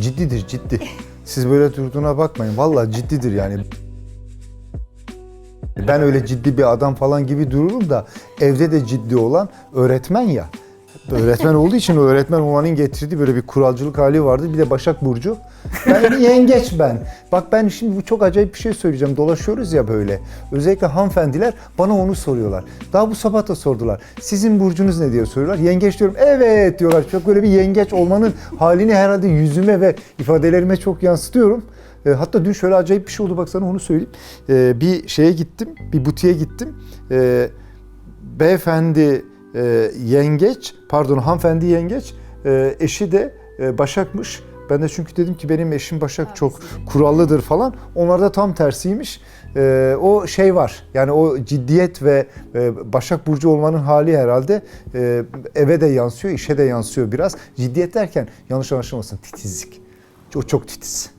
Ciddidir ciddi. Siz böyle durduğuna bakmayın. Vallahi ciddidir yani. Ben öyle ciddi bir adam falan gibi dururum da evde de ciddi olan öğretmen ya. Öğretmen olduğu için öğretmen olmanın getirdiği böyle bir kuralcılık hali vardı. Bir de Başak Burcu. Ben yengeç ben. Bak ben şimdi bu çok acayip bir şey söyleyeceğim. Dolaşıyoruz ya böyle. Özellikle hanımefendiler bana onu soruyorlar. Daha bu sabah da sordular. Sizin burcunuz ne diye soruyorlar. Yengeç diyorum. Evet diyorlar. Çok böyle bir yengeç olmanın halini herhalde yüzüme ve ifadelerime çok yansıtıyorum. E, hatta dün şöyle acayip bir şey oldu bak sana onu söyleyeyim. E, bir şeye gittim, bir butiğe gittim. E, beyefendi e, yengeç, pardon hanımefendi yengeç, e, eşi de e, Başak'mış. Ben de çünkü dedim ki benim eşim Başak çok kurallıdır falan. Onlar da tam tersiymiş. E, o şey var yani o ciddiyet ve e, Başak Burcu olmanın hali herhalde e, eve de yansıyor, işe de yansıyor biraz. Ciddiyet derken yanlış anlaşılmasın titizlik. O çok titiz.